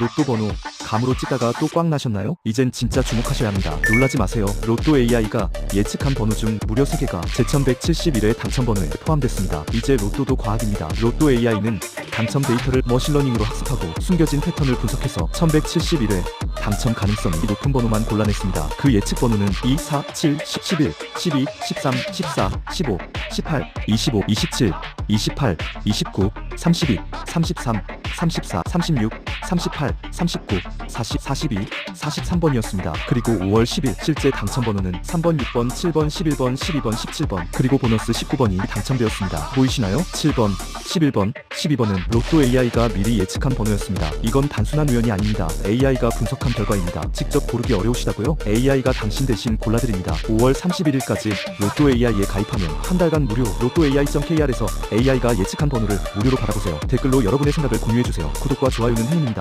로또 번호 감으로 찍다가 또꽝 나셨나요? 이젠 진짜 주목하셔야 합니다. 놀라지 마세요. 로또 AI가 예측한 번호 중 무려 3개가 제1171회 당첨 번호에 포함됐습니다. 이제 로또도 과학입니다. 로또 AI는 당첨 데이터를 머신러닝으로 학습하고 숨겨진 패턴을 분석해서 1171회 당첨 가능성이 높은 번호만 골라냈습니다. 그 예측 번호는 2, 4, 7, 10, 11, 12, 13, 14, 15, 18, 25, 27, 28, 29, 32, 33, 34, 36, 38, 39, 40, 42, 43번이었습니다. 그리고 5월 10일 실제 당첨 번호는 3번, 6번, 7번, 11번, 12번, 17번, 그리고 보너스 19번이 당첨되었습니다. 보이시나요? 7번, 11번, 12번은 로또 AI가 미리 예측한 번호였습니다. 이건 단순한 우연이 아닙니다. AI가 분석한 결과입니다. 직접 고르기 어려우시다고요? AI가 당신 대신 골라드립니다. 5월 31일까지 로또 AI에 가입하면 한 달간 무료 로또 AI.kr에서 AI가 예측한 번호를 무료로 받아보세요. 댓글로 여러분의 생각을 공유 해주세요. 구독과 좋아요는 행운입니다.